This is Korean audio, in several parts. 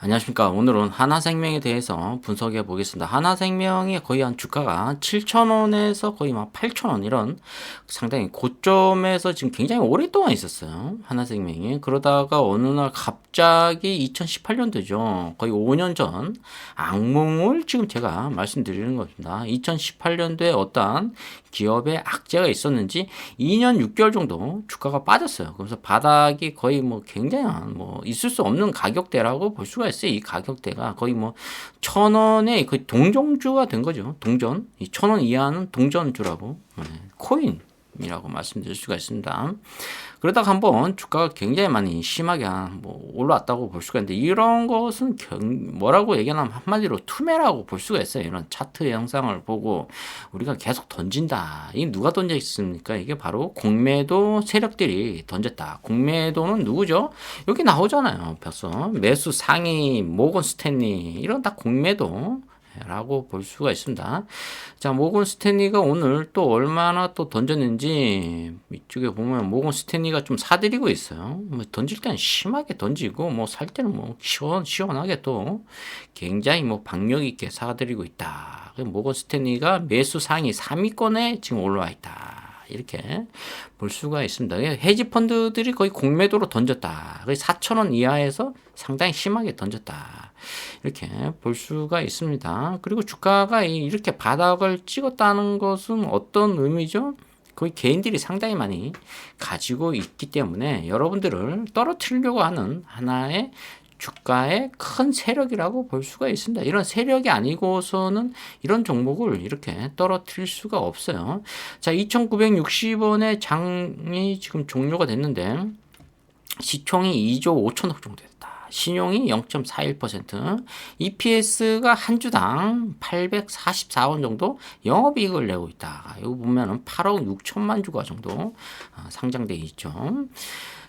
안녕하십니까. 오늘은 하나생명에 대해서 분석해 보겠습니다. 하나생명이 거의 한 주가가 7,000원에서 거의 막 8,000원 이런 상당히 고점에서 지금 굉장히 오랫동안 있었어요. 하나생명이. 그러다가 어느 날 갑자기 2018년도죠. 거의 5년 전 악몽을 지금 제가 말씀드리는 겁니다. 2018년도에 어떠한 기업의 악재가 있었는지 2년 6개월 정도 주가가 빠졌어요. 그래서 바닥이 거의 뭐 굉장한 뭐 있을 수 없는 가격대라고 볼 수가 있어요. 이 가격대가 거의 뭐 천 원의 거의 동종주가 된 거죠. 동전. 이 천 원 이하는 동전주라고 네. 코인 이라고 말씀드릴 수가 있습니다. 그러다가 한번 주가가 굉장히 많이 심하게 뭐 올라왔다고 볼 수가 있는데 이런 것은 뭐라고 얘기하면 한마디로 투매라고 볼 수가 있어요. 이런 차트 영상을 보고 우리가 계속 던진다. 이 누가 던져 있습니까? 이게 바로 공매도 세력들이 던졌다. 공매도는 누구죠? 여기 나오잖아요. 벌써 매수 상위 모건 스탠리 이런 다 공매도 라고 볼 수가 있습니다. 자, 모건 스탠리가 오늘 또 얼마나 또 던졌는지 이쪽에 보면 모건 스탠리가 좀 사들이고 있어요. 뭐 던질 때는 심하게 던지고 뭐 살 때는 뭐 시원 시원하게 또 굉장히 뭐 박력 있게 사들이고 있다. 모건 스탠리가 매수 상위 3위권에 지금 올라와 있다. 이렇게 볼 수가 있습니다. 해지 펀드들이 거의 공매도로 던졌다. 거의 4천 원 이하에서 상당히 심하게 던졌다. 이렇게 볼 수가 있습니다. 그리고 주가가 이렇게 바닥을 찍었다는 것은 어떤 의미죠? 거의 개인들이 상당히 많이 가지고 있기 때문에 여러분들을 떨어뜨리려고 하는 하나의 주가의 큰 세력이라고 볼 수가 있습니다. 이런 세력이 아니고서는 이런 종목을 이렇게 떨어뜨릴 수가 없어요. 자, 2,960원의 장이 지금 종료가 됐는데 시총이 2조 5천억 정도 됐다. 신용이 0.41%, EPS가 한 주당 844원 정도 영업이익을 내고 있다. 이거 보면은 8억 6천만 주가 정도 아, 상장돼 있죠.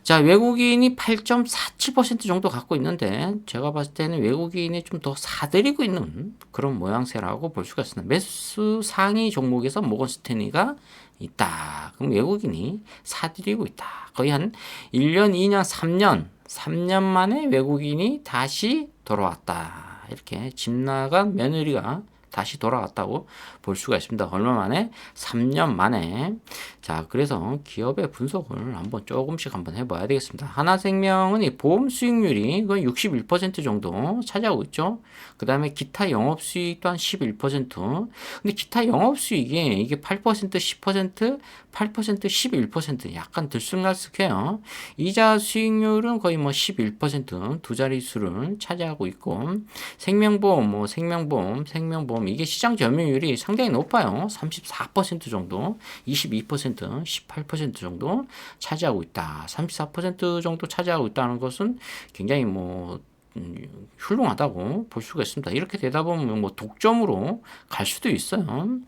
자, 외국인이 8.47% 정도 갖고 있는데 제가 봤을 때는 외국인이 좀 더 사들이고 있는 그런 모양새라고 볼 수가 있습니다. 매수 상위 종목에서 모건 스탠리가 있다. 그럼 외국인이 사들이고 있다. 거의 한 1년, 2년, 3년, 3년 만에 외국인이 다시 돌아왔다. 이렇게 집 나간 며느리가 다시 돌아왔다고 볼 수가 있습니다. 얼마 만에? 3년 만에. 자, 그래서 기업의 분석을 한번 조금씩 한번 해봐야 되겠습니다. 하나생명은 이 보험 수익률이 거의 61% 정도 차지하고 있죠. 그 다음에 기타 영업 수익 또한 11%. 근데 기타 영업 수익이 이게 8%, 10%, 8%, 11% 약간 들쑥날쑥해요. 이자 수익률은 거의 뭐 11%두 자릿수를 차지하고 있고 생명보험, 뭐 생명보험, 생명보험 보험 이게 시장 점유율이 상당히 높아요. 34% 정도, 22%, 18% 정도 차지하고 있다. 34% 정도 차지하고 있다는 것은 굉장히 뭐 음, 훌륭하다고 볼 수가 있습니다. 이렇게 되다 보면 뭐 독점으로 갈 수도 있어요.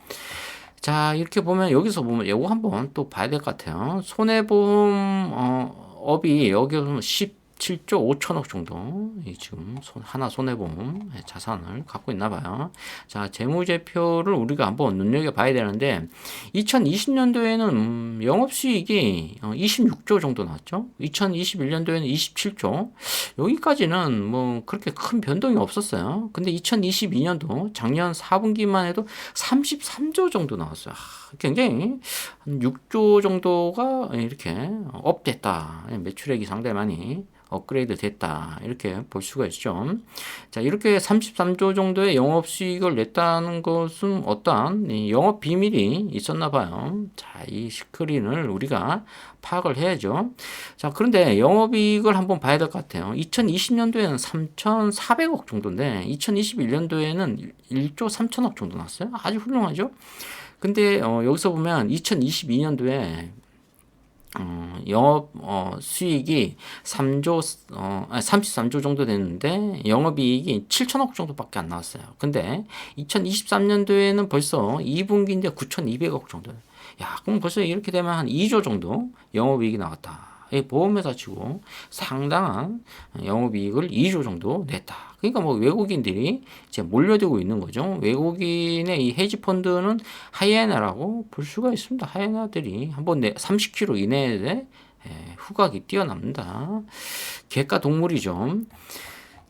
자, 이렇게 보면 여기서 보면 이거 한번 또 봐야 될 것 같아요. 손해보험 어, 업이 여기 보면 10 7조 5천억 정도 지금 하나 손해보험 자산을 갖고 있나 봐요. 자, 재무제표를 우리가 한번 눈여겨봐야 되는데 2020년도에는 음, 영업수익이 26조 어, 정도 나왔죠. 2021년도에는 27조. 여기까지는 뭐 그렇게 큰 변동이 없었어요. 근데 2022년도 작년 4분기만 해도 33조 정도 나왔어요. 굉장히 한 6조 정도가 이렇게 업됐다. 매출액이 상당히 많이 업그레이드 됐다. 이렇게 볼 수가 있죠. 자, 이렇게 33조 정도의 영업 수익을 냈다는 것은 어떠한 영업 비밀이 있었나 봐요. 자, 이 스크린을 우리가 파악을 해야죠. 자, 그런데 영업이익을 한번 봐야 될 것 같아요. 2020년도에는 3,400억 정도인데 2021년도에는 1조 3천억 정도 났어요. 아주 훌륭하죠. 근데 어, 여기서 보면 2022년도에 어, 영업 어, 수익이 3조 어, 33조 정도 됐는데 영업이익이 7천억 정도밖에 안 나왔어요. 근데 2023년도에는 벌써 2분기인데 9,200억 정도. 야, 그럼 벌써 이렇게 되면 한 2조 정도 영업이익이 나왔다. 보험회사 치고 상당한 영업이익을 2조 정도 냈다. 그러니까 뭐 외국인들이 이제 몰려들고 있는 거죠. 외국인의 이 헤지 펀드는 하이에나라고 볼 수가 있습니다. 하이에나들이 한번 30km 이내에 후각이 뛰어납니다. 개가 동물이죠.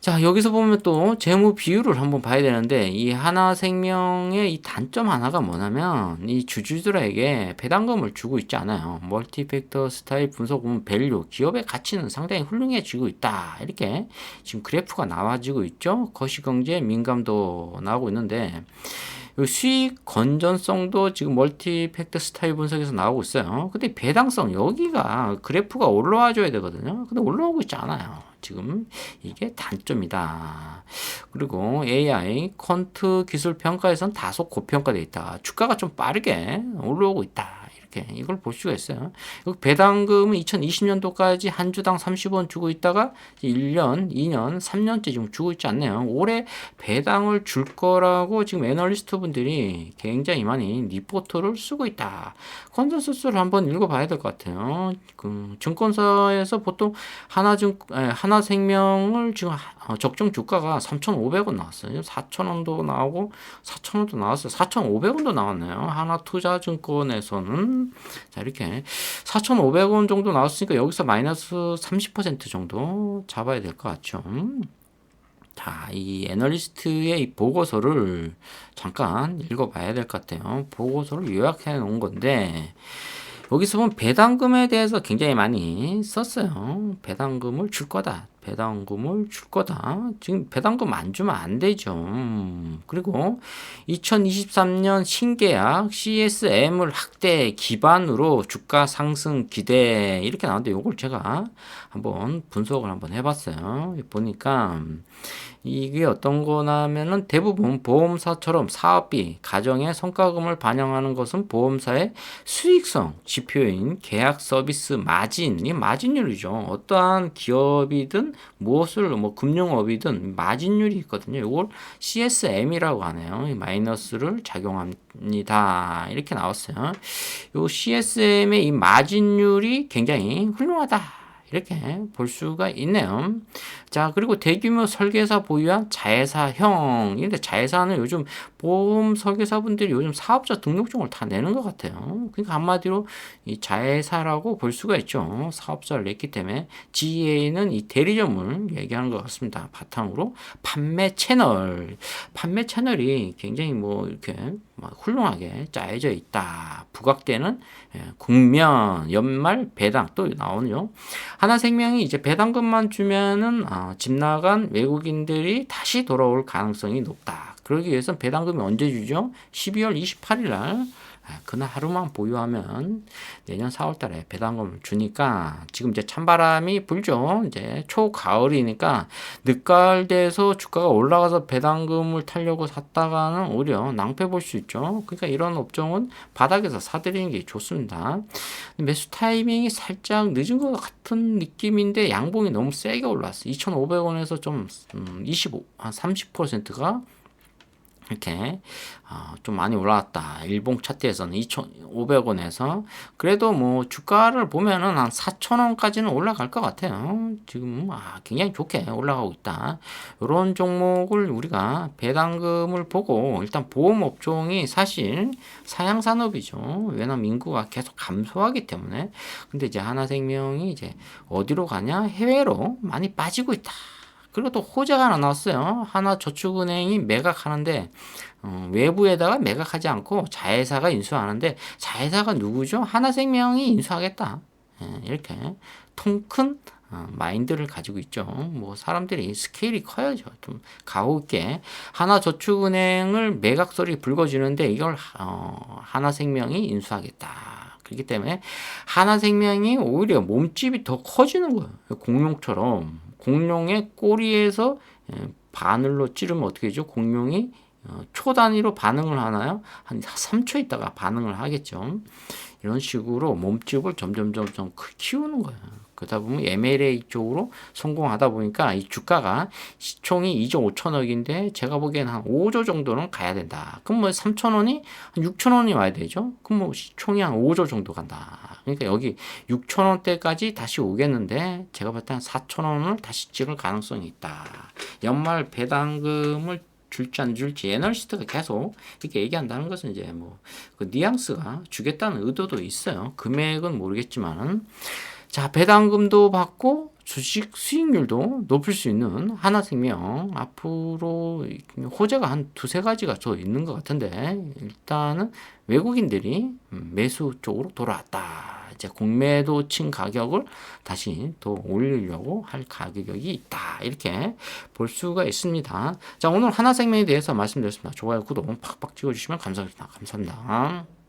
자, 여기서 보면 또 재무 비율을 한번 봐야 되는데 이 하나생명의 이 단점 하나가 뭐냐면 이 주주들에게 배당금을 주고 있지 않아요. 멀티팩터 스타일 분석 보면 밸류, 기업의 가치는 상당히 훌륭해지고 있다. 이렇게 지금 그래프가 나와지고 있죠. 거시경제 민감도 나오고 있는데 요 수익 건전성도 지금 멀티팩터 스타일 분석에서 나오고 있어요. 근데 배당성 여기가 그래프가 올라와 줘야 되거든요. 근데 올라오고 있지 않아요. 지금 이게 단점이다. 그리고 AI 퀀트 기술 평가에선 다소 고평가돼 있다. 주가가 좀 빠르게 올라오고 있다. 이렇게 이걸 볼 수가 있어요. 배당금은 2020년도까지 한 주당 30원 주고 있다가 1년, 2년, 3년째 지금 주고 있지 않네요. 올해 배당을 줄 거라고 지금 애널리스트 분들이 굉장히 많이 리포트를 쓰고 있다. 컨센서스를 한번 읽어봐야 될 것 같아요. 그 증권사에서 보통 하나증 하나생명을 지금 어, 적정 주가가 3,500원 나왔어요. 4,000원도 나오고 4,000원도 나왔어요. 4,500원도 나왔네요. 하나투자증권에서는 자 이렇게 4,500원 정도 나왔으니까 여기서 마이너스 30% 정도 잡아야 될 것 같죠. 자, 이 애널리스트의 이 보고서를 잠깐 읽어봐야 될 것 같아요. 보고서를 요약해 놓은 건데 여기서 보면 배당금에 대해서 굉장히 많이 썼어요. 배당금을 줄 거다. 배당금을 줄 거다. 지금 배당금 안 주면 안 되죠. 그리고 2023년 신계약 CSM을 확대 기반으로 주가 상승 기대 이렇게 나오는데 이걸 제가 한번 분석을 한번 해봤어요. 보니까 이게 어떤 거냐면은 대부분 보험사처럼 사업비, 가정의 성과금을 반영하는 것은 보험사의 수익성 지표인 계약 서비스 마진, 이 마진율이죠. 어떠한 기업이든 무엇을 뭐 금융업이든 마진율이 있거든요. 이걸 CSM이라고 하네요. 마이너스를 작용합니다. 이렇게 나왔어요. 요 CSM의 이 마진율이 굉장히 훌륭하다. 이렇게 볼 수가 있네요. 자, 그리고 대규모 설계사 보유한 자회사형. 근데 자회사는 요즘 보험 설계사분들이 요즘 사업자 등록증을 다 내는 것 같아요. 그러니까 한마디로 이 자회사라고 볼 수가 있죠. 사업자를 냈기 때문에 GA는 이 대리점을 얘기하는 것 같습니다. 바탕으로 판매 채널. 판매 채널이 굉장히 뭐 이렇게 훌륭하게 짜여져 있다. 부각되는 예, 국면, 연말 배당 또 나오네요. 하나생명이 이제 배당금만 주면은 어, 집 나간 외국인들이 다시 돌아올 가능성이 높다. 그러기 위해서는 배당금이 언제 주죠? 12월 28일 날 아, 그날 하루만 보유하면 내년 4월 달에 배당금을 주니까 지금 이제 찬바람이 불죠. 이제 초가을이니까 늦가을 돼서 주가가 올라가서 배당금을 타려고 샀다가는 오히려 낭패 볼 수 있죠. 그러니까 이런 업종은 바닥에서 사들이는 게 좋습니다. 매수 타이밍이 살짝 늦은 것 같은 느낌인데 양봉이 너무 세게 올랐어요. 2,500원에서 좀 25, 음, 한 30%가 이렇게 어, 좀 많이 올라왔다. 일봉 차트에서는 2,500원에서 그래도 뭐 주가를 보면은 한 4,000원까지는 올라갈 것 같아요. 지금 아, 굉장히 좋게 올라가고 있다. 이런 종목을 우리가 배당금을 보고 일단 보험 업종이 사실 사양 산업이죠. 왜냐면 인구가 계속 감소하기 때문에 근데 이제 하나생명이 이제 어디로 가냐 해외로 많이 빠지고 있다. 그리고 또 호재가 하나 나왔어요. 하나 저축은행이 매각하는데 어, 외부에다가 매각하지 않고 자회사가 인수하는데 자회사가 누구죠? 하나생명이 인수하겠다. 예, 이렇게 통큰 어, 마인드를 가지고 있죠. 뭐 사람들이 스케일이 커야죠. 좀 가볍게 하나저축은행을 매각설이 불거지는데 이걸 어, 하나생명이 인수하겠다. 그렇기 때문에 하나생명이 오히려 몸집이 더 커지는 거예요. 공룡처럼 공룡의 꼬리에서 예, 바늘로 찌르면 어떻게 되죠? 공룡이 어, 초 단위로 반응을 하나요? 한 3초 있다가 반응을 하겠죠. 이런 식으로 몸집을 점점 점점 키우는 거예요. 그러다 보면 MLA 쪽으로 성공하다 보니까 이 주가가 시총이 2조 5천억인데 제가 보기엔 한 5조 정도는 가야 된다. 그럼 뭐 3천 원이 한 6천 원이 와야 되죠. 그럼 뭐 시총이 한 5조 정도 간다. 그러니까 여기 6천 원대까지 다시 오겠는데 제가 볼때한 4천 원을 다시 찍을 가능성이 있다. 연말 배당금을 줄지 안 줄지 애널리스트가 계속 이렇게 얘기한다는 것은 이제 뭐 그 뉘앙스가 주겠다는 의도도 있어요. 금액은 모르겠지만은 자, 배당금도 받고 주식 수익률도 높일 수 있는 하나생명 앞으로 호재가 한 두세 가지가 더 있는 것 같은데 일단은 외국인들이 음, 매수 쪽으로 돌아왔다. 이제 공매도 친 가격을 다시 더 올리려고 할 가격이 있다. 이렇게 볼 수가 있습니다. 자, 오늘 하나생명에 대해서 말씀드렸습니다. 좋아요, 구독 팍팍 찍어주시면 감사합니다. 감사합니다.